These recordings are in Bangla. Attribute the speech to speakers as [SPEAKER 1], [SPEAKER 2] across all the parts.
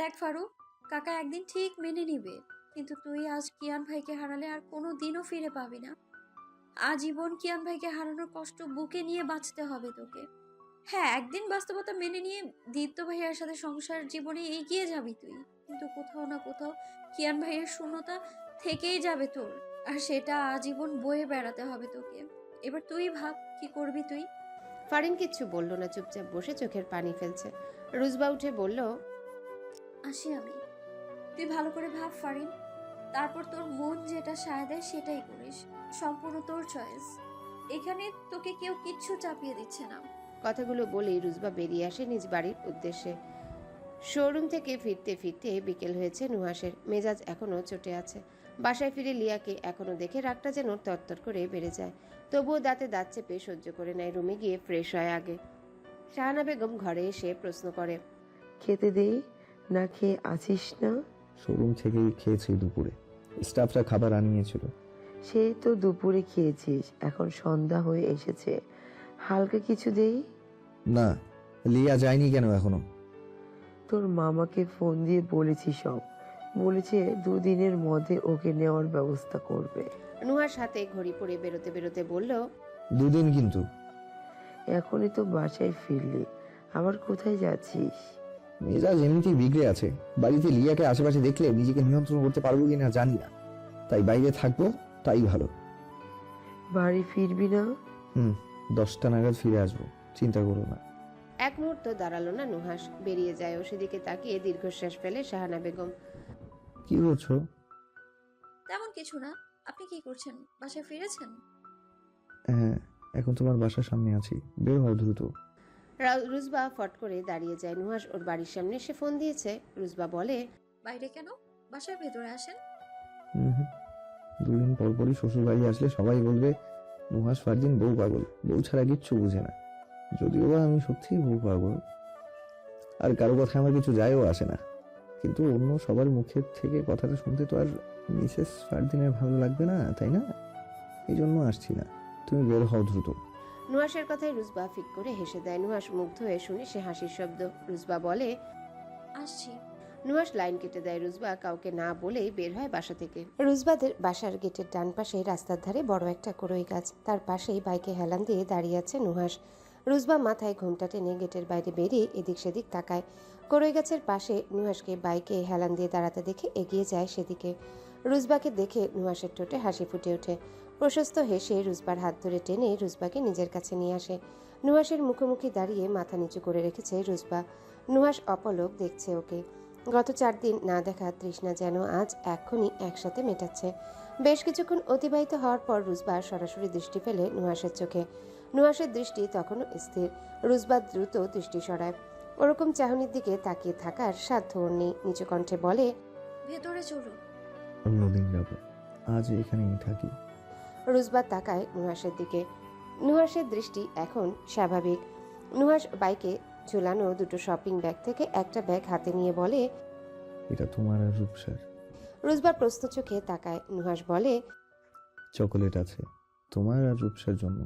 [SPEAKER 1] দেখ ফারুক, কাকা একদিন ঠিক মেনে নিবে, কিন্তু তুই আজ কিয়ান ভাইকে হারালে আর কোনো দিনও ফিরে পাবি না। আজীবন কিয়ান ভাইকে হারানোর কষ্ট বুকে নিয়ে বাঁচতে হবে তোকে। হ্যাঁ একদিন বাস্তবতা মেনে নিয়ে দীপ্ত ভাইয়ার সাথে সংসার জীবনে এগিয়ে যাবি তুই, কিন্তু কোথাও না কোথাও কিয়ান ভাইয়ের শূন্যতা থেকেই যাবে তোর, আর সেটা আজীবন বয়ে বেড়াতে হবে তোকে। এবার তুই ভাব, কি করবি তুই?
[SPEAKER 2] ফারিন কিচ্ছু বলল না চুপচাপ বসে চোখের পানি ফেলছে। রুজবা উঠে বলল
[SPEAKER 1] আসি আমি। তুই ভালো করে ভাব ফারিন। তারপর তোর মন যেটা সায় দেয় সেটাই করিস। সম্পূর্ণ তোর চয়েস এখানে তোকে কেউ কিচ্ছু চাপিয়ে দিচ্ছে না।
[SPEAKER 2] কথাগুলো বলেই রুজবা বেরিয়ে আসে নিজ বাড়ির উদ্দেশ্যে। শোরুম থেকে ফিরতে ফিরতে বিকেল হয়েছে নুহাসের মেজাজ এখনও চটে আছে। বাসায় ফিরে লিয়াকে এখনও দেখে রাগটা যেন তরতর করে বেড়ে যায়। তবুও দাঁতে দাঁত চেপে সহ্য করে নেয় রুমে গিয়ে ফ্রেশ হয় আগে। শাহানা বেগম ঘরে এসে প্রশ্ন করে
[SPEAKER 3] খেতে দেই? না খেয়ে আছিস না?
[SPEAKER 4] শোরুম থেকেই খেয়েছি দুপুরে। স্টাফরা খাবার আনিয়েছিল।
[SPEAKER 3] সেই তো দুপুরে খেয়েছিস এখন সন্ধ্যা হয়ে এসেছে। হালকা কিছু দেই?
[SPEAKER 4] না লিয়া যায়নি কেন এখনও?
[SPEAKER 3] তোর মামাকে ফোন দিয়ে বলেছি সব। বলেছে দুদিনের মধ্যে ওকে নেওয়ার ব্যবস্থা করবে।
[SPEAKER 2] নুহার সাথে ঘড়ি পরে বেরোতে বেরোতে বলল
[SPEAKER 4] দুদিন কিন্তু।
[SPEAKER 3] এখনই তো বাসায় ফিরলি আবার কোথায় যাচ্ছিস?
[SPEAKER 4] মেজাজ এমনিতেই বিগড়ে আছে। বাড়িতে লিয়াকে আশেপাশে দেখলে নিজেকে নিয়ন্ত্রণ করতে পারব কিনা জানি না। তাই বাইরে থাকব তাই ভালো।
[SPEAKER 3] বাড়ি ফিরবি না?
[SPEAKER 4] হুম দশটা নাগাদ ফিরে আসব চিন্তা করো না।
[SPEAKER 2] এক মুহূর্ত দাঁড়াল না নুহাস বেরিয়ে যায় ও সেদিকে তাকিয়ে দীর্ঘশ্বাস ফেলে শাহানা বেগম।
[SPEAKER 4] কি করছ
[SPEAKER 1] তেমন কিছু না। আপনি কি করছেন? বাসায় ফিরেছেন?
[SPEAKER 4] হ্যাঁ এখন তোমার বাসার সামনে আছি। বের হও দ্রুত।
[SPEAKER 2] রা- রুজবা ফট করে দাঁড়িয়ে যায় নুহাস ওর বাড়ির সামনে। এসে ফোন দিয়েছে। রুজবা বলে
[SPEAKER 1] বাইরে কেন? বাসার ভেতরে আসেন।
[SPEAKER 4] হুম হুম। দুদিন পর পরই শ্বশুর বাড়ি আসলে সবাই বলবে নুহাস ফারদিন বউ পাগল। বউ ছাড়া কিচ্ছু বুঝে না। যদিও বা আমি সত্যিই বউ পাগল। আর কারও কথা আমার কিছু যায়ও আসে না। কিন্তু অন্য সবার মুখের থেকে কথাটা শুনতে তো আর মিসেস ফারদিনের ভালো লাগবে না তাই না? এই জন্য আসছি না। তুমি বের হও দ্রুত।
[SPEAKER 2] নুহাসের কথায় রুজবা ফিক করে হেসে দেয়। নুহাস মুগ্ধ হয়ে শুনে সে হাসির শব্দ রুজবা বলে
[SPEAKER 1] আসছি।
[SPEAKER 2] নুহাস লাইন কেটে দেয় রুজবা কাউকে না বলেই বের হয় বাসা থেকে। রুজবাদের বাসার গেটের ডান পাশে রাস্তার ধারে বড় একটা করই গাছ। তার পাশেই বাইকে হেলান দিয়ে দাঁড়িয়ে আছে নুহাস রুজবা মাথায় ঘোমটা টেনে গেটের বাইরে বেরিয়ে এদিক সেদিক তাকায়। করই গাছের পাশে নুহাসকে বাইকে হেলান দিয়ে দাঁড়াতে দেখে এগিয়ে যায় সেদিকে। রুজবাকে দেখে নুহাসের ঠোঁটে হাসি ফুটে ওঠে। প্রশস্ত হেসে রুজবার হাত ধরে টেনে রুজবাকে নিজের কাছে নিয়ে আসে। নুহাসের মুখোমুখি দাঁড়িয়ে মাথা নিচু করে রেখেছে রুজবা। নুহাস অপলক দেখছে ওকে। গত চার দিন না দেখা তৃষ্ণা যেন আজ এক্ষুনি একসাথে মেটাচ্ছে। বেশ কিছুক্ষণ অতিবাহিত হওয়ার পর রুজবা সরাসরি দৃষ্টি ফেলে নুহাসের চোখে। নুহাসের দৃষ্টি তখনও স্থির। রুজবা দ্রুত দৃষ্টি সরায়। ওরকম চাহনির দিকে তাকিয়ে থাকার সাধ্য ওর নেই। নিচু কণ্ঠে বলে
[SPEAKER 1] ভেতরে চলুন
[SPEAKER 4] অন্যদিন যাব। আজ এখানেই থাকি।
[SPEAKER 2] রুজবা তাকায় নুহাসের দিকে। নুহাসের দৃষ্টি এখন স্বাভাবিক। নুহাস বাইকে ঝুলানো দুটো শপিং ব্যাগ থেকে একটা ব্যাগ হাতে নিয়ে বলে
[SPEAKER 4] এটা তোমার আর রূপসার
[SPEAKER 2] রুজবা প্রশ্ন চোখে তাকায়। নুহাস বলে
[SPEAKER 4] চকোলেট আছে। তোমার আর রূপসার জন্য।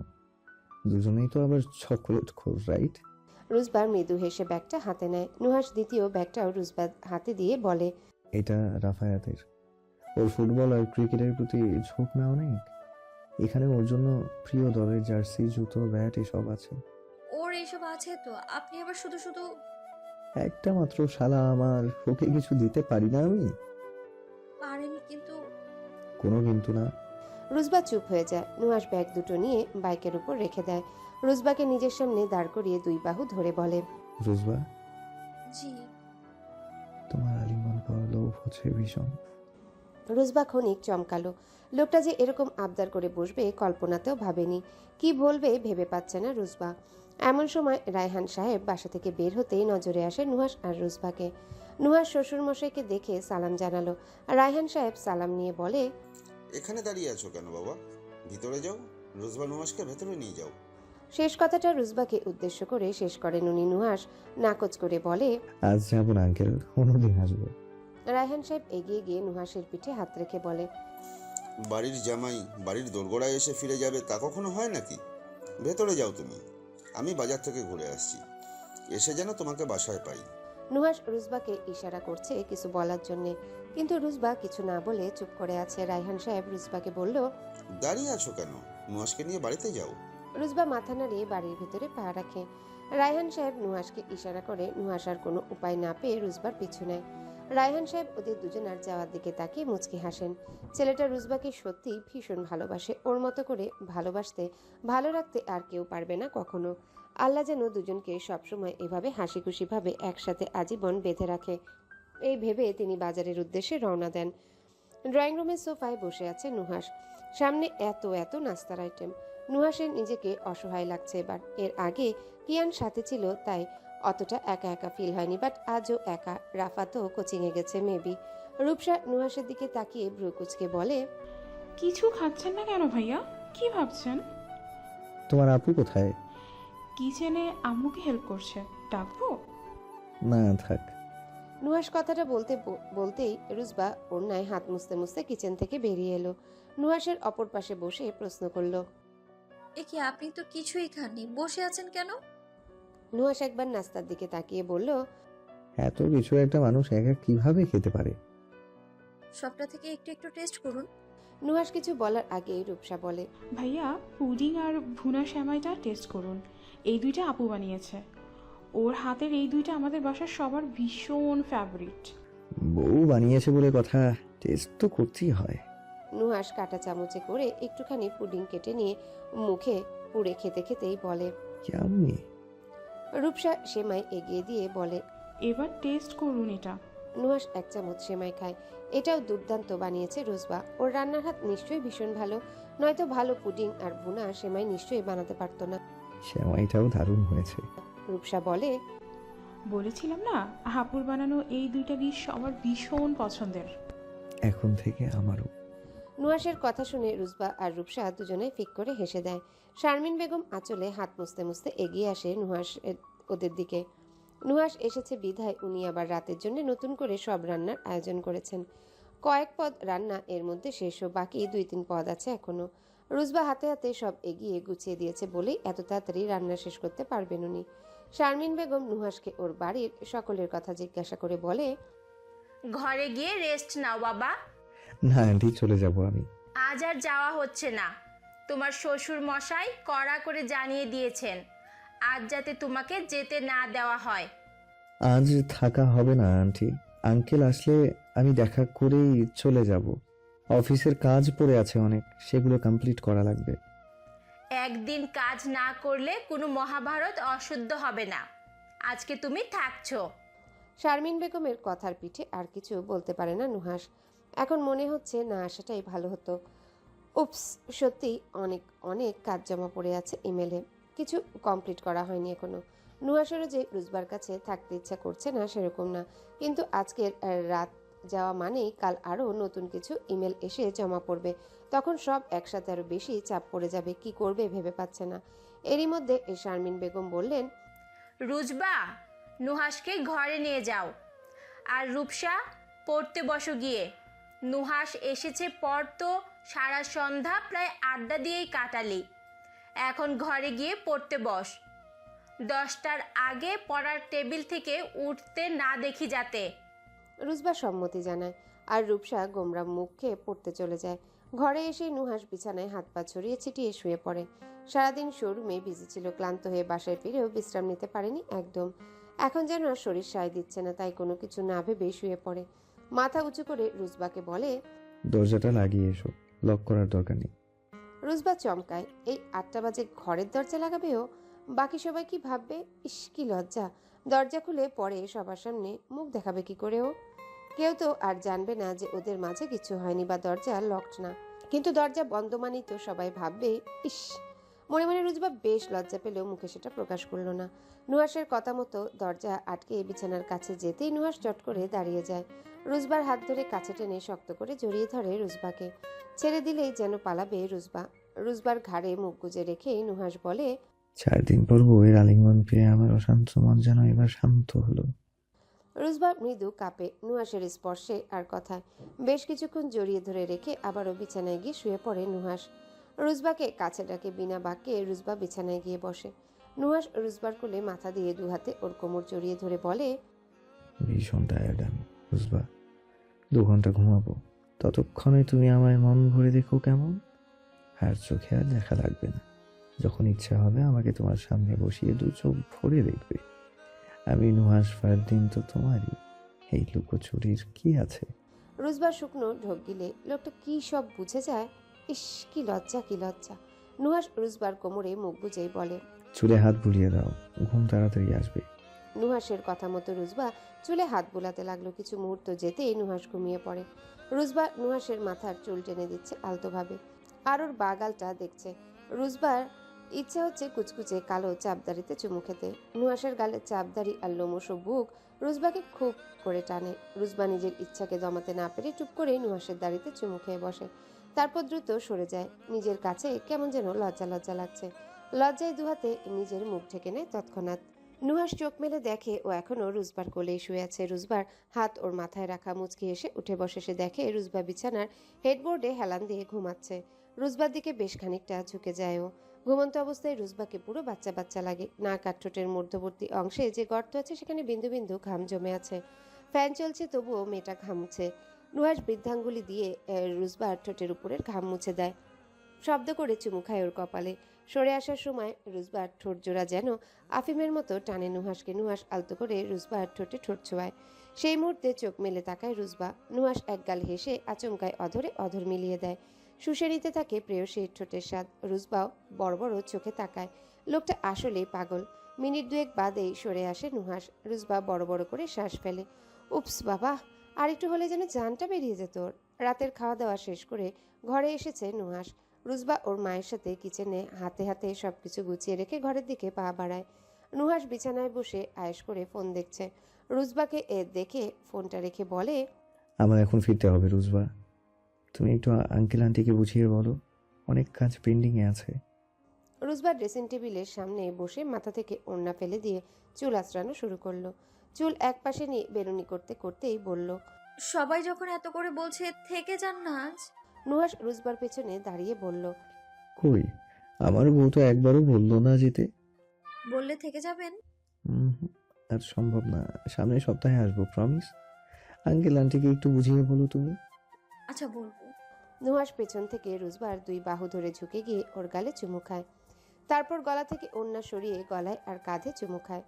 [SPEAKER 4] দুজনেই তো আবার চকোলেট খোর রাইট
[SPEAKER 2] রুজবার মৃদু হেসে ব্যাগটা হাতে নেয়। নুহাস দ্বিতীয় ব্যাগটাও রুজবার হাতে দিয়ে বলে
[SPEAKER 4] এটা রাফায়াতের। ওর ফুটবল আর ক্রিকেটের প্রতি ঝোঁক না অনেক। এখানে ওর জন্য প্রিয় দলের জার্সি জুতো ব্যাট এসব আছে।
[SPEAKER 1] ওর এইসব আছে তো? আপনি আবার শুধু শুধু
[SPEAKER 4] একটা মাত্র শালা আমার। ওকে কিছু দিতে পারি না আমি?
[SPEAKER 1] পারেন কিন্তু
[SPEAKER 4] কোনো কিন্তু না।
[SPEAKER 2] রুজবা চুপ হয়ে যায়। নুহাস ব্যাগ দুটো নিয়ে বাইকের উপর রেখে দেয়। রুজবাকে নিজের সামনে দাঁড় করিয়ে দুই বাহু ধরে বলে
[SPEAKER 4] রোজবা?
[SPEAKER 1] জি।
[SPEAKER 4] তোমার আলিঙ্গন পাওয়ার লোভ হচ্ছে ভীষণ।
[SPEAKER 2] রুজবা ক্ষণিক চমকালো। লোকটা যে এরকম আবদার করে বসবে কল্পনাতেও ভাবেনি। কি বলবে ভেবে পাচ্ছে না রুজবা। এমন সময় রায়হান সাহেব বাসা থেকে বের হতেই নজরে আসে নুহাস আর রুজবাকে। নুহাস শ্বশুরমশাইকে দেখে সালাম জানালো। রায়হান সাহেব সালাম নিয়ে বলে
[SPEAKER 5] এখানে দাঁড়িয়ে আছো কেন বাবা? ভিতরে যাও রুজবা নুমাসকে ভেতরে নিয়ে যাও।
[SPEAKER 2] শেষ কথাটা রুজবাকে উদ্দেশ্য করে শেষ করেন উনি নুহাস নাকচ করে বলে
[SPEAKER 4] আজ যাব না আঙ্কেল অন্যদিন আসব
[SPEAKER 2] রায়হান সাহেব এগিয়ে গিয়ে নুহাসের পিঠে হাত রেখে বলে
[SPEAKER 5] বাড়ির জামাই বাড়ির দোরগোড়ায় এসে ফিরে যাবে তা কখনো হয় নাকি? ভেতরে যাও তুমি। আমি বাজার থেকে ঘুরে আসছি। এসে যেন তোমাকে বাসায় পাই।
[SPEAKER 2] নুহাস রুজবাকে ইশারা করছে কিছু বলার জন্যে। কিন্তু রুজবা কিছু না বলে চুপ করে আছে। রায়হান সাহেব রুজবাকে বলল
[SPEAKER 5] দাঁড়িয়ে আছো কেন? নুহাসকে নিয়ে বাড়িতে যাও।
[SPEAKER 2] রুজবা মাথা নাড়িয়ে বাড়ির ভিতরে পা রাখে। রায়হান সাহেব নুহাসকে ইশারা করে নুহাস আর কোনো উপায় না পেয়ে রুজবার পিছু নেয়। রায়হান সাহেব ওদের দুজনার যাওয়ার দিকে তাকিয়ে মুচকি হাসেন। ছেলেটা রুজবাকে সত্যি ভীষণ ভালোবাসে। ওর মতো করে ভালোবাসতে ভালো রাখতে আর কেউ পারবে না কখনো। আল্লাহ যেন দুজনকে সবসময় এভাবে হাসি খুশিভাবে একসাথে আজীবন বেঁধে রাখে। এই ভেবে তিনি বাজারের উদ্দেশ্যে রওনা দেন। ড্রয়িং রুমের সোফায় বসে আছে নুহাস সামনে এত এত নাস্তার আইটেম। নুহাসের নিজেকে অসহায় লাগছে এবার এর আগে কিয়ান সাথে ছিল তাই অতটা একা একা ফিল হয়নি বাট আজও একা। রাফাতও কোচিংয়ে গেছে মেবি। রূপসা নুহাসের দিকে তাকিয়ে ভ্রুকুচকে বলে
[SPEAKER 6] কিছু খাচ্ছেন না কেন ভাইয়া? কি ভাবছেন?
[SPEAKER 4] তোমার আপু কোথায়?
[SPEAKER 6] কিচেনে আম্মুকে হেল্প করছে? ডাকবো?
[SPEAKER 4] না থাক।
[SPEAKER 2] নুহাস কথাটা বলতে বলতেই রুজবা ওড়নায় হাত মুছতে মুছতে কিচেন থেকে বেরিয়ে এলো। নুহাসের অপর পাশে বসে প্রশ্ন করল।
[SPEAKER 1] এ কি আপনি তো কিছুই খাননি বসে আছেন কেন?
[SPEAKER 2] নুহাস একবার নাস্তার দিকে তাকিয়ে বলল
[SPEAKER 4] এত কিছু একটা মানুষ একা কীভাবে খেতে পারে?
[SPEAKER 1] সবটা থেকে একটু একটু টেস্ট করুন।
[SPEAKER 2] নুহাস কিছু বলার আগেই রূপসা বলে
[SPEAKER 6] ভাইয়া পুডিং আর ভুনা শ্যামাইটা টেস্ট করুন। এই দুইটা আপু বানিয়েছে। ওর হাতের এই দুইটা আমাদের বাসার সবার ভীষণ ফেভারিট
[SPEAKER 4] বউ বানিয়েছে বলে কথা টেস্ট তো করতেই হয়।
[SPEAKER 2] নুহাস কাটা চামচে করে একটুখানি পুডিং কেটে নিয়ে মুখে পুড়ে খেতে খেতেই বলে
[SPEAKER 4] কেমনি?
[SPEAKER 2] রূপসা সেমাই এগিয়ে দিয়ে বলে
[SPEAKER 6] এবার টেস্ট করুন এটা।
[SPEAKER 2] নুহাস এক চামচ সেমাই খায়। এটাও দুর্দান্ত বানিয়েছে রোজবা। ওর রান্নার হাত নিশ্চয়ই ভীষণ ভালো নয়তো ভালো পুডিং আর ভুনা সেমাই নিশ্চয়ই বানাতে পারতো না।
[SPEAKER 4] সেমাইটাও দারুণ হয়েছে।
[SPEAKER 2] রূপসা বলে
[SPEAKER 6] বলেছিলাম না হাপুর বানানো এই দুইটা ডিশ সবার ভীষণ পছন্দের।
[SPEAKER 4] এখন থেকে আমারও।
[SPEAKER 2] নুহাসের কথা শুনে রুজবা আর রূপসা দুজনে ফিক করে হেসে দেয়। শারমিন বেগম আঁচলে হাত মুছতে মুছতে এগিয়ে আসে নুহাস ওদের দিকে। নুহাস এসেছে বিধায় উনি আবার রাতের জন্য নতুন করে সব রান্নার আয়োজন করেছেন। কয়েক পদ রান্না এর মধ্যে শেষ ও বাকি দুই তিন পদ আছে এখনও। রুজবা হাতে হাতে সব এগিয়ে গুছিয়ে দিয়েছে বলেই এত তাড়াতাড়ি রান্না শেষ করতে পারবেন উনি। শারমিন বেগম নুহাসকে ওর বাড়ির সকলের কথা জিজ্ঞাসা করে বলে
[SPEAKER 7] ঘরে গিয়ে রেস্ট নাও বাবা।
[SPEAKER 4] না আন্টি চলে যাব আমি।
[SPEAKER 7] আজ আর যাওয়া হচ্ছে না। তোমার শ্বশুর মশাই কড়া করে জানিয়ে দিয়েছেন আজ যাতে তোমাকে যেতে না দেওয়া হয়।
[SPEAKER 4] আজ থাকা হবে না আন্টি। আঙ্কেল আসলে আমি দেখা করেই চলে যাব। অফিসের কাজ পড়ে আছে অনেক সেগুলো কমপ্লিট করা লাগবে।
[SPEAKER 7] একদিন কাজ না করলে কোনো মহাভারত অশুদ্ধ হবে না। আজকে তুমি থাকছো।
[SPEAKER 2] শারমিন বেগমের কথার পিঠে আর কিছু বলতে পারে না নুহাস এখন মনে হচ্ছে না আসাটাই ভালো হতো। উপস সত্যি অনেক অনেক কাজ জমা পড়ে আছে ইমেলে কিছু কমপ্লিট করা হয়নি এখনও। নুহাসেরও যে রুজবার কাছে থাকতে ইচ্ছা করছে না সেরকম না। কিন্তু আজকের রাত যাওয়া মানেই কাল আরও নতুন কিছু ইমেল এসে জমা পড়বে। তখন সব একসাথে আরও বেশি চাপ পড়ে যাবে, কি করবে ভেবে পাচ্ছে না। এরই মধ্যে এ শারমিন বেগম বললেন,
[SPEAKER 7] রুজবা নুহাসকে ঘরে নিয়ে যাও। আর রূপসা, পড়তে বসো গিয়ে। নুহাস এসেছে পর তো সারা সন্ধ্যা প্রায় আড্ডা দিয়েই কাটালি। এখন ঘরে গিয়ে পড়তে বস। দশটার আগে পড়ার টেবিল থেকে উঠতে না দেখি যাতে।
[SPEAKER 2] রুজবা সম্মতি জানায়। আর রূপসা গোমরা মুখে পড়তে চলে যায়। ঘরে এসে নুহাস বিছানায় হাত পা ছড়িয়ে ছিটিয়ে শুয়ে পড়ে। সারাদিন শোরুমে বিজি ছিল ক্লান্ত হয়ে বাসায় ফিরেও বিশ্রাম নিতে পারেনি একদম। এখন যেন আর শরীর সায় দিচ্ছে না তাই কোনো কিছু না ভেবে শুয়ে পড়ে। মাথা উঁচু করে রুজবাকে বলে
[SPEAKER 4] দরজাটা লাগিয়ে এসো লক করার দরকার নেই।
[SPEAKER 2] রুজবা চমকায় এই আটটা বাজে ঘরের দরজা লাগাবেও বাকি সবাই কি ভাববে? ইস কি লজ্জা। দরজা খুলে পরে সবার সামনে মুখ দেখাবে কি করে ও? কেউ তো আর জানবে না যে ওদের মাঝে কিছু হয়নি বা দরজা লকড না। কিন্তু দরজা বন্ধ মানেই তো সবাই ভাববে, ইস! মনে মনে রুজবা বেশ লজ্জা পেলেও মুখে সেটা প্রকাশ করল না। নুহাসের কথা মতো দরজা আটকে বিছানার কাছে যেতেই নুহাস চট করে দাঁড়িয়ে যায়। রুজবার হাত ধরে কাছে টেনে শক্ত করে জড়িয়ে ধরে রুজবাকে। ছেড়ে দিলেই যেন পালাবে রুজবা। রুজবার ঘাড়ে মুখ গুজে রেখে নুহাস বলে
[SPEAKER 4] চার দিন পর বউয়ের আলিঙ্গন পেয়ে আমার অশান্ত মন যেন এবার শান্ত হলো।
[SPEAKER 2] রুজবা মৃদু কাঁপে নুহাসের স্পর্শে আর কথায় বেশ কিছুক্ষণ জড়িয়ে ধরে রেখে আবারও বিছানায় গিয়ে শুয়ে পড়ে নুহাস রুজবাকে কাছে ডাকে বিনা বাক্যে রুজবা বিছানায় গিয়ে বসে। নুহাস রুজবার কোলে মাথা দিয়ে দু হাতে ওর কোমর জড়িয়ে ধরে বলে
[SPEAKER 4] ভীষণ টায়ার্ড আমি বুঝবা দু ঘণ্টা ঘুমাবো। ততক্ষণে তুমি আমায় মন ভরে দেখো কেমন? আর চোখে আর দেখা লাগবে না। যখন ইচ্ছা হবে আমাকে তোমার সামনে বসিয়ে দু চোখ ভরে দেখবে। আমি নুহাস ফারদিন তো তোমারই। এই লুকোচুরির কি আছে?
[SPEAKER 2] রুজবার শুকনো ঢোক গিলে লোকটা কি সব বুঝে যায়? ইস কি লজ্জা কি লজ্জা। নুহাস রুজবার কোমরে মুখ বুঝেই বলে
[SPEAKER 4] চুলে হাত বুলিয়ে দাও ঘুম তাড়াতাড়ি আসবে।
[SPEAKER 2] নুহাসের কথা মতো রুজবা চুলে হাত বোলাতে লাগল কিছু মুহূর্ত যেতেই নুহাস ঘুমিয়ে পড়ে। রুজবা নুহাসের মাথার চুল টেনে দিচ্ছে আলতোভাবে। আর ওর বাগালটা দেখছে। রুজবার ইচ্ছে হচ্ছে কুচকুচে কালো চাপদারিতে চুমু খেতে। নুহাসের গালে চাপদারি আর লোমসো বুক রুজবাকে খুব করে টানে। রুজবা নিজের ইচ্ছাকে দমাতে না পেরে চুপ করে নুহাসের দাড়িতে চুমু খেয়ে বসে। তারপর দ্রুত সরে যায়। নিজের কাছে কেমন যেন লজ্জা লজ্জা লাগছে। লজ্জায় দুহাতে নিজের মুখ ঢেকে নেয় তৎক্ষণাৎ। নুহাস চোখ মেলে দেখে ও এখনও রুজবার কোলেই শুয়ে আছে। রুজবার হাত ওর মাথায় রাখা মুচকি এসে উঠে বসে সে দেখে রুজবা বিছানার হেডবোর্ডে হেলান দিয়ে ঘুমাচ্ছে। রুজবার দিকে বেশ খানিকটা ঝুঁকে যায় ও। ঘুমন্ত অবস্থায় রুজবাকে পুরো বাচ্চা বাচ্চা লাগে। নাক আর ঠোঁটের মধ্যবর্তী অংশে যে গর্ত আছে সেখানে বিন্দু বিন্দু ঘাম জমে আছে। ফ্যান চলছে তবুও মেয়েটা ঘামছে। নুহাস বৃদ্ধাঙ্গুলি দিয়ে আহ, রুজবার ঠোঁটের উপরের ঘাম মুছে দেয়। শব্দ করে চুমু খায় ওর কপালে। সরে আসার সময় রুজবার ঠোঁট জোড়া যেন আফিমের মতো টানে নুহাসকে নুহাস আলতো করে রুজবা রুজবার ঠোঁটে ঠোঁট ছোঁয়ায়। সেই মুহূর্তে চোখ মেলে তাকায় রুজবা নুহাস একগাল হেসে আচমকায় অধরে অধর মিলিয়ে দেয়। নিতে থাকে প্রেয়সীর ঠোঁটের স্বাদ। রুজবাও বড় বড় চোখে তাকায়। লোকটা আসলেই পাগল। মিনিট দুয়েক বাদেই সরে আসে নুহাস রুজবা বড় বড় করে শ্বাস ফেলে। উপস বাবা! আরেকটু হলে যেন জানটা বেরিয়ে যেত রাতের খাওয়া দাওয়া শেষ করে ঘরে এসেছে নুহাস রুজবা ওর মায়ের সাথে কিচেনে হাতে হাতে সবকিছু গুছিয়ে রেখে ঘরের দিকে পা বাড়ায়। নুহাস বিছানায় বসে আয়েশ করে ফোন দেখছে। রুজবাকে এ দেখে ফোনটা রেখে বলে,
[SPEAKER 4] আমার এখন ফিরতে হবে রুজবা। তুমি একটু আঙ্কেল আন্টিকে বুঝিয়ে বলো অনেক কাজ পেন্ডিংয়ে আছে।
[SPEAKER 2] রুজবা ড্রেসিং টেবিলের সামনে বসে মাথা থেকে ওড়না ফেলে দিয়ে চুল আঁচড়ানো শুরু করল। চুল এক পাশে নিয়ে বেরুনি করতে করতেই বলল
[SPEAKER 1] সবাই যখন এত করে বলছে থেকে যান না আজ?
[SPEAKER 2] নুহাস রুজবার পেছনে দাঁড়িয়ে বলল
[SPEAKER 4] কই? আমার বউ তো একবারও বলল না যেতে।
[SPEAKER 1] বললে থেকে যাবেন?
[SPEAKER 4] হুম আর সম্ভব না। সামনের সপ্তাহে আসব প্রমিস আঙ্কেল আন্টিকে একটু বুঝিয়ে বলো তুমি।
[SPEAKER 1] আচ্ছা বলব।
[SPEAKER 2] নুহাস পেছন থেকে রুজবার দুই বাহু ধরে ঝুঁকে গিয়ে ওর গালে চুমু খায়। তারপর গলা থেকে ওড়না সরিয়ে গলায় আর কাঁধে চুমু খায়।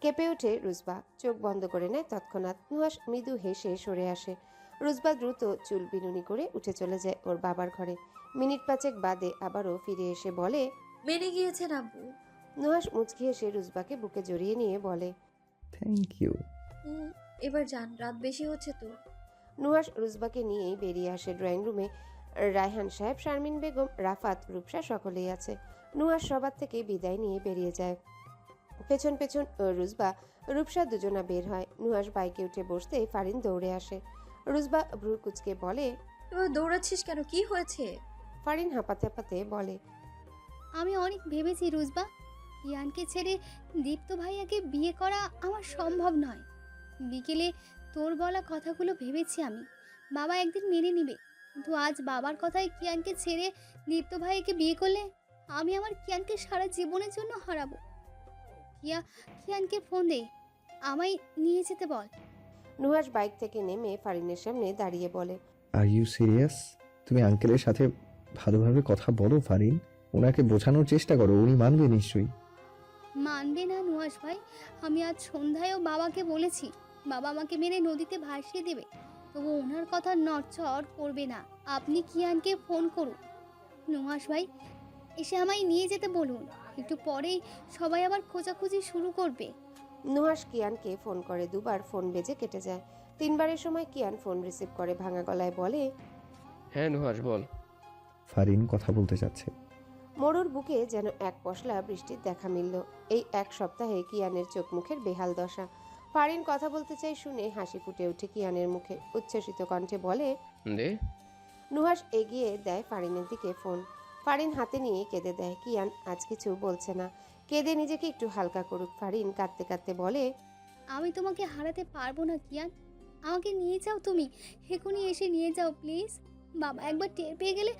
[SPEAKER 2] কেঁপে ওঠে রুজবা। চোখ বন্ধ করে নেয় তৎক্ষণাৎ। নুহাস মৃদু হেসে সরে আসে। রুজবা দ্রুত চুল বিনুনি করে উঠে চলে যায় ওর বাবার ঘরে। মিনিট পাঁচেক বাদে আবারও ফিরে এসে বলে
[SPEAKER 1] মেনে গিয়েছেন আব্বু
[SPEAKER 2] নুহাস মুচকি হেসে রুজবাকে বুকে জড়িয়ে নিয়ে বলে
[SPEAKER 4] থ্যাংক ইউ
[SPEAKER 1] এবার যান রাত বেশি হচ্ছে তো।
[SPEAKER 2] নুহাস রুজবাকে নিয়েই বেরিয়ে আসে ড্রয়িং রুমে। রায়হান সাহেব শারমিন বেগম রাফাত রূপসা সকলেই আছে। নুহাস সবার থেকে বিদায় নিয়ে বেরিয়ে যায়। পেছন পেছন রুজবা রূপসা দুজনা বের হয়। নুহাস বাইকে উঠে বসতে ফারিন দৌড়ে আসে। রুজবা ভ্রু কুচকে বলে
[SPEAKER 1] এবার দৌড়াচ্ছিস কেন? কি হয়েছে?
[SPEAKER 2] ফারিন হাঁপাতে হাঁপাতে বলে
[SPEAKER 8] আমি অনেক ভেবেছি রুজবা। ইয়ানকে ছেড়ে দীপ্ত ভাইয়াকে বিয়ে করা আমার সম্ভব নয়। বিকেলে তোর বলা কথাগুলো ভেবেছি আমি। বাবা একদিন মেনে নিবে। কিন্তু আজ বাবার কথায় কিয়ানকে ছেড়ে দীপ্ত ভাইকে বিয়ে করলে আমি আমার কিয়ানকে সারা জীবনের জন্য হারাবো। কিয়া কিয়ানকে ফোন দে আমায় নিয়ে যেতে বল।
[SPEAKER 2] নুহাস বাইক থেকে নেমে ফারিনের সামনে দাঁড়িয়ে বলে
[SPEAKER 4] আর ইউ সিরিয়াস তুমি আঙ্কেলের সাথে ভালোভাবে কথা বলো ফারিন। ওনাকে বোঝানোর চেষ্টা করো উনি মানবে নিশ্চয়ই।
[SPEAKER 8] মানবে না নুহাস ভাই আমি আজ সন্ধ্যায়ও বাবাকে বলেছি বাবা আমাকে মেরে নদীতে ভাসিয়ে দেবে। তবু ওনার কথা নড়চড় করবে না। আপনি কিয়ানকে ফোন করুন। নুহাস ভাই এসে আমায় নিয়ে যেতে বলুন। একটু পরেই সবাই আবার খোঁজাখুঁজি শুরু করবে।
[SPEAKER 2] নুহাস কিয়ানকে ফোন করে দুবার ফোন বেজে কেটে যায়। তিনবারের সময় কিয়ান ফোন রিসিভ করে ভাঙা গলায় বলে
[SPEAKER 9] হ্যাঁ নুহাস বল।
[SPEAKER 4] ফারিন কথা বলতে চাচ্ছে
[SPEAKER 2] মরুর বুকে যেন এক পশলা বৃষ্টির দেখা মিলল। এই এক সপ্তাহে কিয়ানের চোখ মুখের বেহাল দশা। ফারিন কথা বলতে চাই শুনে হাসি ফুটে ওঠে কিয়ানের মুখে। উচ্ছ্বসিত কণ্ঠে বলে
[SPEAKER 9] দে।
[SPEAKER 2] নুহাস এগিয়ে দেয় ফারিনের দিকে ফোন। ফারিন হাতে নিয়ে কেঁদে দেয় কিয়ান আজ কিছু বলছে না। কেঁদে নিজেকে একটু হালকা করুক ফারিন কাঁদতে কাঁদতে বলে
[SPEAKER 8] আমি তোমাকে হারাতে পারব না কিয়ান। আমাকে নিয়ে যাও তুমি। এখনই এসে নিয়ে যাও প্লিজ। বাবা একবার টের পেয়ে গেলে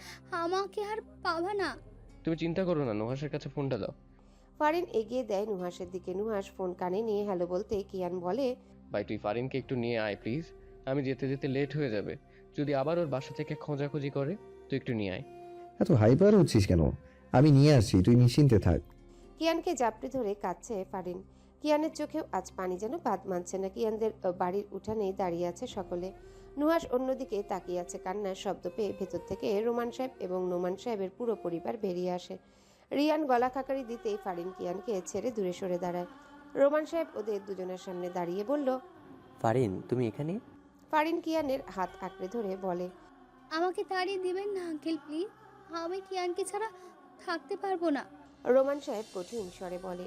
[SPEAKER 8] আমাকে আর পাবা না।
[SPEAKER 9] তুমি চিন্তা করো না নুহাসের কাছে ফোনটা দাও।
[SPEAKER 2] ফারিন এগিয়ে দেয় নুহাসের দিকে। নুহাস ফোন কানে নিয়ে হ্যালো বলতে কিয়ান বলে
[SPEAKER 9] ভাই তুই ফারিনকে একটু নিয়ে আয় প্লিজ। আমি যেতে যেতে লেট হয়ে যাবে। যদি আবার ওর বাসা থেকে খোঁজাখুঁজি করে তুই একটু নিয়ে আয়।
[SPEAKER 4] এত হাইপার হচ্ছিস কেন? আমি নিয়ে আসছি তুই নিশ্চিন্তে থাক।
[SPEAKER 2] কিয়ানকে জাপটে ধরে কাঁদছে ফারিন। কিয়ানের চোখেও আজ পানি যেন বাদ মানছে না। কিয়ানদের বাড়ির উঠানেই দাঁড়িয়ে আছে সকলে। নুহাস অন্যদিকে তাকিয়ে আছে। কান্নার শব্দ পেয়ে ভেতর থেকে রোমান সাহেব এবং নোমান সাহেবের পুরো পরিবার বেরিয়ে আসে। রিয়ান গলা খাকারি দিতেই ফারিন কিয়ানকে ছেড়ে দূরে সরে দাঁড়ায়। রোমান সাহেব ওদের দুজনের সামনে দাঁড়িয়ে বলল
[SPEAKER 10] ফারিন তুমি এখানে?
[SPEAKER 2] ফারিন কিয়ানের হাত আঁকড়ে ধরে বলে
[SPEAKER 8] আমাকে তাড়িয়ে দিবেন না আঙ্কেল প্লিজ। আমি কিয়ানকে ছাড়া থাকতে পারব না।
[SPEAKER 2] রোমান সাহেব কঠিন স্বরে বলে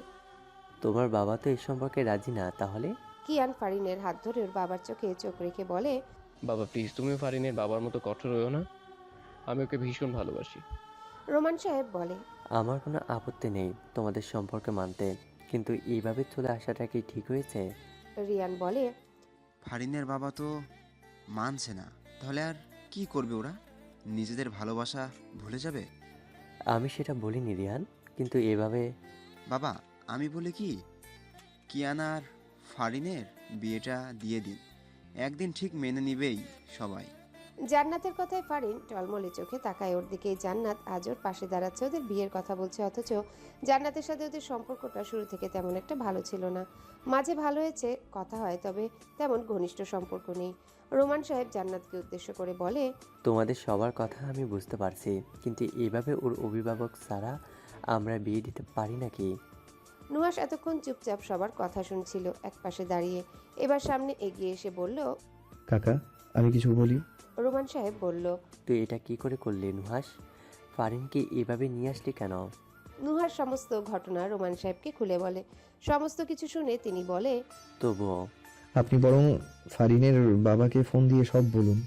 [SPEAKER 10] তোমার বাবা তো এ সম্পর্কে রাজি না তাহলে?
[SPEAKER 2] কিয়ান ফারিনের হাত ধরে ওর বাবার চোখে চোখ রেখে বলে
[SPEAKER 9] বাবা প্লিজ তুমি ফারিনের বাবার মতো কঠোর হয়েও না। আমি ওকে ভীষণ ভালোবাসি।
[SPEAKER 2] রোমান সাহেব বলে
[SPEAKER 10] আমার কোনো আপত্তি নেই তোমাদের সম্পর্কে মানতে কিন্তু এইভাবে চলে আসাটা কি ঠিক হয়েছে?
[SPEAKER 2] রিয়ান বলে
[SPEAKER 11] ফারিনের বাবা তো মানছে না তাহলে আর কি করবে ওরা? নিজেদের ভালোবাসা ভুলে যাবে?
[SPEAKER 10] আমি সেটা বলিনি রিয়ান কিন্তু এভাবে
[SPEAKER 11] বাবা আমি বলি কি? কিয়ানা আর ফারিনের বিয়েটা দিয়ে দিন একদিন ঠিক মেনে নিবেই সবাই।
[SPEAKER 2] জান্নাতের কথায় ফারিন টলমলে চোখে তাকায় ওর দিকে। জান্নাত আজ ওর পাশে দাঁড়াচ্ছে ওদের বিয়ের কথা বলছে অথচ জান্নাতের সাথে ওদের সম্পর্কটা শুরু থেকে তেমন একটা ভালো ছিল না। মাঝে ভালো হয়েছে কথা হয় তবে তেমন ঘনিষ্ঠ সম্পর্ক নেই। রোমান সাহেব জান্নাতকে উদ্দেশ্য করে বলে
[SPEAKER 10] তোমাদের সবার কথা আমি বুঝতে পারছি কিন্তু এভাবে ওর অভিভাবক ছাড়া আমরা বিয়ে দিতে পারি নাকি?
[SPEAKER 2] নুহাস এতক্ষণ চুপচাপ সবার কথা শুনছিল এক পাশে দাঁড়িয়ে। এবার সামনে এগিয়ে এসে বলল
[SPEAKER 4] কাকা আমি কিছু বলি?
[SPEAKER 2] রোমান সাহেব বলল
[SPEAKER 10] তুই এটা কি করে করলে নুহাস ফারিনকে এভাবে নিয়ে আসলি কেন?
[SPEAKER 2] নুহার সমস্ত ঘটনা রোমান সাহেবকে খুলে বলে। সমস্ত কিছু শুনে তিনি বলে
[SPEAKER 10] তবুও?
[SPEAKER 4] আপনি বরং ফারিনের বাবাকে ফোন দিয়ে সব বলুন।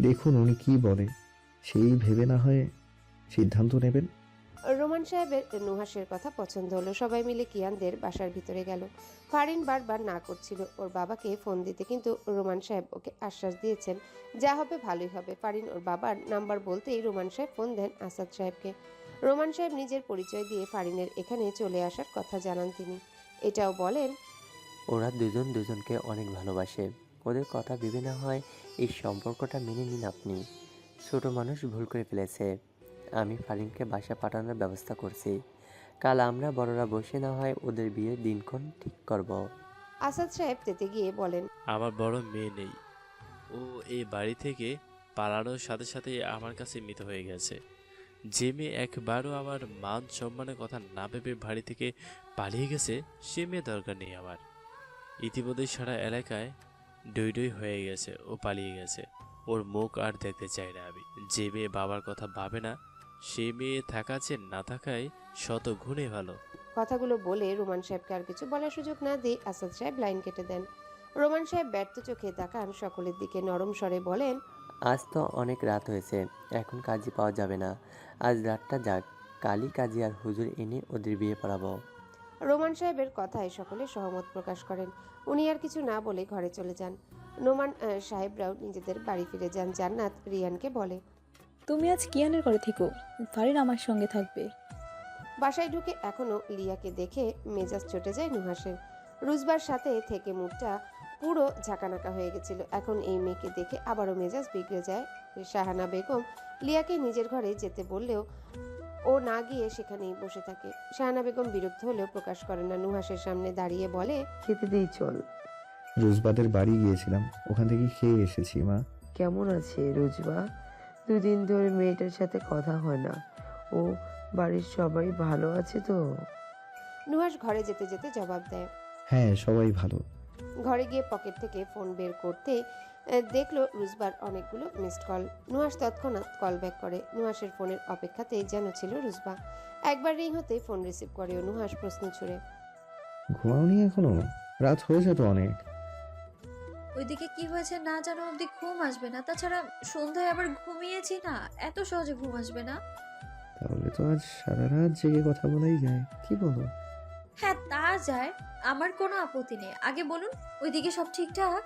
[SPEAKER 4] দেখুন উনি কি বলে। সেই ভেবে না হয় সিদ্ধান্ত নেবেন।
[SPEAKER 2] রোমান সাহেবের নুহাসের কথা পছন্দ হলো। সবাই মিলে কিয়ানদের বাসার ভিতরে গেল। ফারিন বারবার না করছিল ওর বাবাকে ফোন দিতে, কিন্তু রোমান সাহেব ওকে আশ্বাস দিয়েছেন, যা হবে ভালোই হবে। ফারিন ওর বাবার নাম্বার বলতেই রোমান সাহেব ফোন দেন আসাদ সাহেবকে। রোমান সাহেব নিজের পরিচয় দিয়ে ফারিনের এখানে চলে আসার কথা জানান তিনি। এটাও বলেন,
[SPEAKER 10] ওরা দুজন দুজনকে অনেক ভালোবাসে। ওদের কথা ভেবে না হয় এই সম্পর্কটা মেনে নিন আপনি। ছোট মানুষ ভুল করে ফেলেছে। আমি ফারিনকে বাসা পাঠানোর ব্যবস্থা করছি। কাল আমরা বড়রা বসে না হয় ওদের বিয়ের দিনক্ষণ ঠিক করব।
[SPEAKER 2] আসাদ সাহেব তেতে গিয়ে বলেন
[SPEAKER 12] আমার বড় মেয়ে নেই। ও এই বাড়ি থেকে পালানোর সাথে সাথে আমার কাছে মৃত হয়ে গেছে। যে মেয়ে একবারও আমার মান সম্মানের কথা না ভেবে বাড়ি থেকে পালিয়ে গেছে সে মেয়ে দরকার নেই আমার। ইতিমধ্যে সারা এলাকায় ডই ডই হয়ে গেছে ও পালিয়ে গেছে। ওর মুখ আর দেখতে চাই না আমি। যে মেয়ে বাবার কথা ভাবে না সে মেয়ে থাকা চেয়ে না থাকায় শত গুণে ভালো।
[SPEAKER 2] কথাগুলো বলে রোমান সাহেবকে আর কিছু বলার সুযোগ না দিয়ে আসাদ সাহেব লাইন কেটে দেন। রোমান সাহেব ব্যর্থ চোখে তাকান সকলের দিকে নরম স্বরে বলেন
[SPEAKER 10] আজ তো অনেক রাত হয়েছে এখন কাজই পাওয়া যাবে না। আজ রাতটা যাক কালই কাজী আর হুজুর এনে ওদের বিয়ে পড়াবো।
[SPEAKER 2] রোমান সাহেবের কথায় সকলে সহমত প্রকাশ করেন। উনি আর কিছু না বলে ঘরে চলে যান। নোমান আহ, সাহেবরাও নিজেদের বাড়ি ফিরে যান। জান্নাত রিয়ানকে বলে
[SPEAKER 13] তুমি আজ কিয়ানের ঘরে থেকো ফারিন আমার সঙ্গে থাকবে।
[SPEAKER 2] বাসায় ঢুকে এখনও লিয়াকে দেখে মেজাজ চটে যায় নুহাসের রুজবার সাথে থেকে মুখটা পুরো ঝাঁকানাকা হয়ে গেছিল। এখন এই মেয়েকে দেখে আবারও মেজাজ বিগড়ে যায় শাহানা বেগম। লিয়াকে নিজের ঘরে যেতে বললেও ও না গিয়ে সেখানেই বসে থাকে। শাহানা বেগম বিরক্ত হলেও প্রকাশ করে না। নুহাসের সামনে দাঁড়িয়ে বলে
[SPEAKER 3] খেতে দিই চল।
[SPEAKER 4] রোজবাদের বাড়ি গিয়েছিলাম। ওখান থেকে খেয়ে এসেছি মা।
[SPEAKER 3] কেমন আছে রোজবা? দুদিন ধরে মেয়েটার সাথে কথা হয় না। ও বাড়ির সবাই ভালো আছে তো?
[SPEAKER 2] নুহাস ঘরে যেতে যেতে জবাব দেয়।
[SPEAKER 4] হ্যাঁ সবাই ভালো।
[SPEAKER 2] ঘরে গিয়ে পকেট থেকে ফোন বের করতে আহ, দেখল রুজবার অনেকগুলো মিসড কল নুহাস তৎক্ষণাৎ কল ব্যাক করে। নুহাসের ফোনের অপেক্ষাতেই যেন ছিল রুজবা। একবার রিং হতে ফোন রিসিভ করে ও নুহাস প্রশ্ন ছুড়ে
[SPEAKER 4] ঘুমাওনি এখনও? রাত হয়েছে তো অনেক।
[SPEAKER 1] ওইদিকে কি হয়েছে না জানো অব্দি ঘুম আসবে না। তাছাড়া সন্ধ্যায় আবার ঘুমিয়েছি না এত সহজে ঘুম আসবে না।
[SPEAKER 4] তাহলে তো আজ সারা রাত জেগে কথা বলাই যায়। কি বলো?
[SPEAKER 1] হ্যাঁ তা যায়। আমার কোনো আপত্তি নেই। আগে বলুন ওইদিকে সব ঠিকঠাক?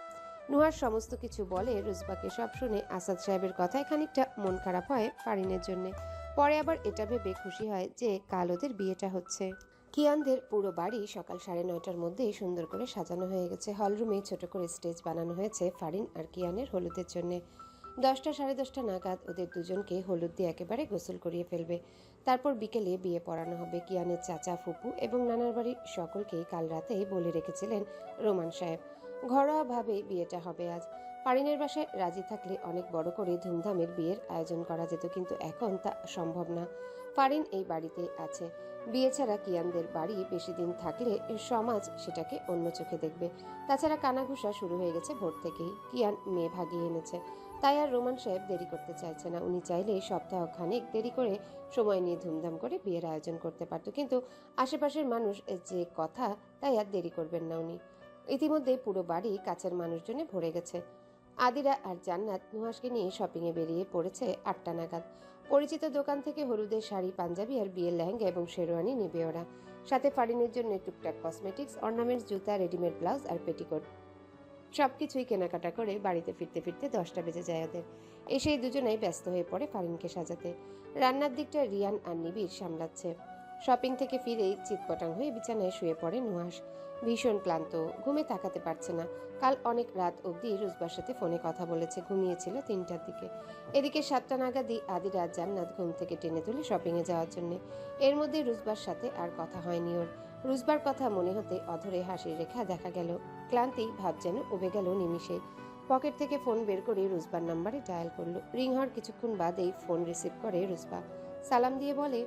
[SPEAKER 2] নুহাস সমস্ত কিছু বলে রুজবাকে সব শুনে আসাদ সাহেবের কথায় খানিকটা মন খারাপ হয় ফারিনের জন্য। পরে আবার এটা ভেবে খুশি হয় যে কাল ওদের বিয়েটা হচ্ছে। কিয়ানদের পুরো বাড়ি সকাল সাড়ে নয়টার মধ্যেই সুন্দর করে সাজানো হয়ে গেছে। হলরুমে ছোট করে স্টেজ বানানো হয়েছে ফারিন আর কিয়ানের হলুদের জন্য। দশটা সাড়ে দশটা নাগাদ ওদের দুজনকে হলুদ দিয়ে একেবারে গোসল করিয়ে ফেলবে। তারপর বিকেলে বিয়ে পড়ানো হবে কিয়ানের চাচা ফুপু এবং নানার বাড়ির সকলকেই কাল রাতেই বলে রেখেছিলেন রোমান সাহেব। ঘরোয়াভাবে বিয়েটা হবে আজ। ফারিনের বাসায় রাজি থাকলে অনেক বড় করে ধুমধামের বিয়ের আয়োজন করা যেত, কিন্তু এখন তা সম্ভব না। ফারিন এই বাড়িতে আছে। বিয়ে ছাড়া কিয়ানদের বাড়ি বেশি দিন থাকলে সমাজ সেটাকে অন্য চোখে দেখবে। তাছাড়া কানাঘুষা শুরু হয়ে গেছে ভোর থেকেই। কিয়ান মেয়ে ভাগিয়ে এনেছে। তাই আর রোমান সাহেব দেরি করতে চাইছে না। উনি চাইলে সপ্তাহ খানেক দেরি করে সময় নিয়ে ধুমধাম করে বিয়ের আয়োজন করতে পারত। কিন্তু আশেপাশের মানুষ যে কথা, তাই আর দেরি করবেন না উনি। ইতিমধ্যে পুরো বাড়ি কাছের মানুষজনে ভরে গেছে। আদিরা আর জান্নাত নুহাসকে নিয়ে শপিংয়ে বেরিয়ে পড়েছে আটটা নাগাদ। পরিচিত দোকান থেকে হলুদের শাড়ি, পাঞ্জাবি আর বিয়ের লেহেঙ্গা এবং শেরওয়ানি নেবে ওরা। সাথে ফারিনের জন্য টুকটাক কসমেটিক্স অর্নামেন্টস জুতা রেডিমেড ব্লাউজ আর পেটিকোট সব কিছুই কেনাকাটা করে বাড়িতে ফিরতে ফিরতে দশটা বেজে যায় ওদের। এসেই দুজনেই ব্যস্ত হয়ে পড়ে ফারিনকে সাজাতে। রান্নার দিকটা রিয়ান আর নিবিড় সামলাচ্ছে। শপিং থেকে ফিরেই চিৎপটাং হয়ে বিছানায় শুয়ে পড়ে নুহাস ভীষণ ক্লান্ত, ঘুমে তাকাতে পারছে না। কাল অনেক রাত অবধি রুজবার সাথে ফোনে কথা বলেছে, ঘুমিয়েছিল তিনটার দিকে। এদিকে সাতটা নাগাদই আদি রাত জান্নাত ঘুম থেকে টেনে তুলে শপিংয়ে যাওয়ার জন্য। এর মধ্যে রুজবার সাথে আর কথা হয়নি ওর। রুজবার কথা মনে হতে অধরে হাসির রেখা দেখা গেল। ক্লান্তি ভাব যেন উবে গেল নিমিষে। পকেট থেকে ফোন বের করে রুজবার নাম্বারে ডায়াল করল। রিং হওয়ার কিছুক্ষণ বাদেই ফোন রিসিভ করে রুজবা। সালাম দিয়ে বলে